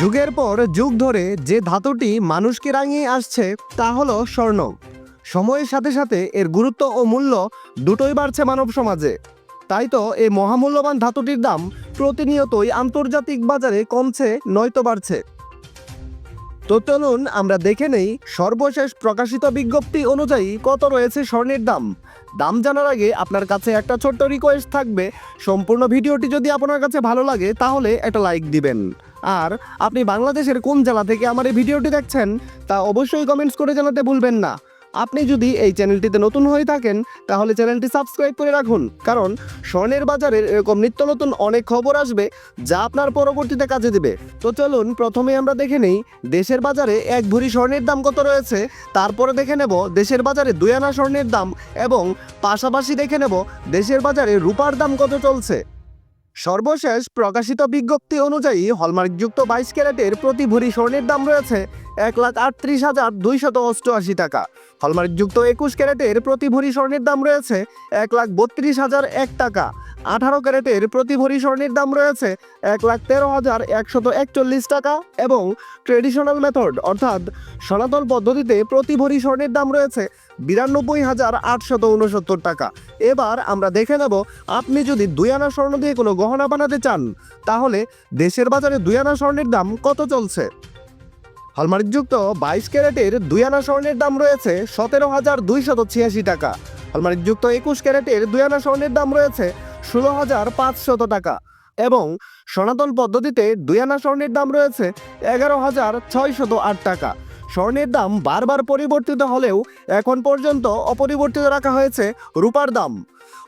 যুগের পর যুগ ধরে যে ধাতুটি মানুষকে রাঙিয়ে আসছে, তা হলো স্বর্ণ। সময়ের সাথে সাথে এর গুরুত্ব ও মূল্য দুটোই বাড়ছে মানব সমাজে। তাই তো এই মহামূল্যবান ধাতুটির দাম প্রতিনিয়তই আন্তর্জাতিক বাজারে কমছে, নয়তো বাড়ছে। তো চলুন আমরা দেখে নেই সর্বশেষ প্রকাশিত বিজ্ঞপ্তি অনুযায়ী কত রয়েছে স্বর্ণের দাম। দাম জানার আগে আপনার কাছে একটা ছোট্ট রিকোয়েস্ট থাকবে। সম্পূর্ণ ভিডিওটি যদি আপনার কাছে ভালো লাগে, তাহলে একটা লাইক দিবেন। আর আপনি বাংলাদেশের কোন জেলা থেকে আমার এই ভিডিওটি দেখছেন, তা অবশ্যই কমেন্টস করে জানাতে ভুলবেন না। আপনি যদি এই চ্যানেলটিতে নতুন হয়ে থাকেন, তাহলে চ্যানেলটি সাবস্ক্রাইব করে রাখুন। কারণ স্বর্ণের বাজারের এরকম নিত্য নতুন অনেক খবর আসবে, যা আপনার পরবর্তীতে কাজে দেবে। তো চলুন, প্রথমে আমরা দেখে নেই, দেশের বাজারে এক ভরি স্বর্ণের দাম কত রয়েছে? তারপরে দেখে নেব, দেশের বাজারে দুই আনা স্বর্ণের দাম এবং পাশাপাশি দেখে নেব, দেশের বাজারে রূপার দাম কত চলছে। সর্বশেষ প্রকাশিত বিজ্ঞপ্তি অনুযায়ী, হলমার্কযুক্ত বাইশ ক্যারেটের প্রতি ভরি স্বর্ণের দাম রয়েছে এক লাখ আটত্রিশ হাজার দুইশত অষ্টআশি টাকা। হলমার্কযুক্ত একুশ ক্যারেটের প্রতি ভরি স্বর্ণের দাম রয়েছে এক লাখ বত্রিশ হাজার এক টাকা। আঠারো ক্যারেটের প্রতি ভরি স্বর্ণের দাম রয়েছে এক লাখ তেরো হাজার একশত একচল্লিশ টাকা এবং ট্রেডিশনাল মেথড, অর্থাৎ সনাতন পদ্ধতিতে প্রতি ভরি স্বর্ণের দাম রয়েছে বিরানব্বই হাজার আটশত উনসত্তর টাকা। এবার আমরা দেখে নেব, আপনি যদি দুই আনা স্বর্ণ দিয়ে কোনো গহনা বানাতে চান, তাহলে দেশের বাজারে দুই আনা স্বর্ণের দাম কত চলছে? হলমার্কযুক্ত বাইশ ক্যারেটের দুই আনা স্বর্ণের দাম রয়েছে সতেরো হাজার দুইশত ছিয়াশি টাকা। হলমার্কযুক্ত একুশ ক্যারেটের দুই আনা স্বর্ণের দাম রয়েছে ষোলো হাজার পাঁচশত টাকা এবং সনাতন পদ্ধতিতে দুই আনা স্বর্ণের দাম রয়েছে এগারো হাজার ছয়শত আট টাকা। স্বর্ণের দাম বারবার পরিবর্তিত হলেও এখন পর্যন্ত অপরিবর্তিত রাখা হয়েছে রূপার দাম।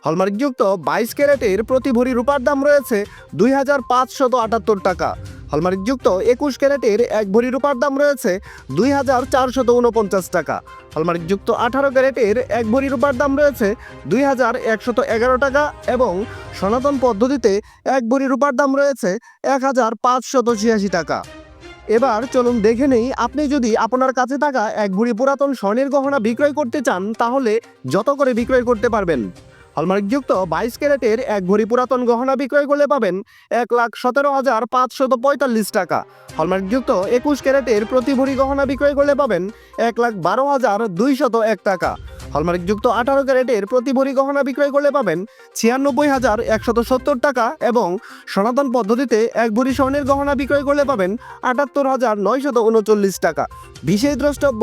হলমার্কযুক্ত বাইশ ক্যারেটের প্রতি ভরি রূপার দাম রয়েছে দুই হাজার পাঁচশত আটাত্তর টাকা। হলমার্কযুক্ত একুশ ক্যারেটের এক ভরি রূপার দাম রয়েছে দুই হাজার চারশত উনপঞ্চাশ টাকা। হলমার্কযুক্ত আঠারো ক্যারেটের এক ভরি রূপার দাম রয়েছে দুই হাজার একশত এগারো টাকা এবং সনাতন পদ্ধতিতে এক ভরি রূপার দাম রয়েছে এক হাজার পাঁচশত ছিয়াশি টাকা। এবার চলুন দেখে নেই, আপনি যদি আপনার কাছে থাকা এক ভরি পুরাতন স্বর্ণের গহনা বিক্রয় করতে চান, তাহলে যত করে বিক্রয় করতে পারবেন? হলমার্কযুক্ত বাইশ ক্যারেটের এক ভরি পুরাতন গহনা বিক্রয় করলে পাবেন এক লাখ সতেরো হাজার পাঁচশত পঁয়তাল্লিশ টাকা। হলমার্কযুক্ত একুশ ক্যারেটের প্রতি ভরি গহনা বিক্রয় করলে পাবেন এক লাখ বারো হাজার দুইশত এক টাকা। হলমার্কযুক্ত আঠারো ক্যারেটের প্রতি ভরি গহনা বিক্রয় করলে পাবেন ছিয়ানব্বই হাজার একশত সত্তর টাকা এবং সনাতন পদ্ধতিতে এক ভরি স্বর্ণের গহনা বিক্রয় করলে পাবেন আটাত্তর হাজার নয়শত উনচল্লিশ টাকা। বিশেষ দ্রষ্টব্য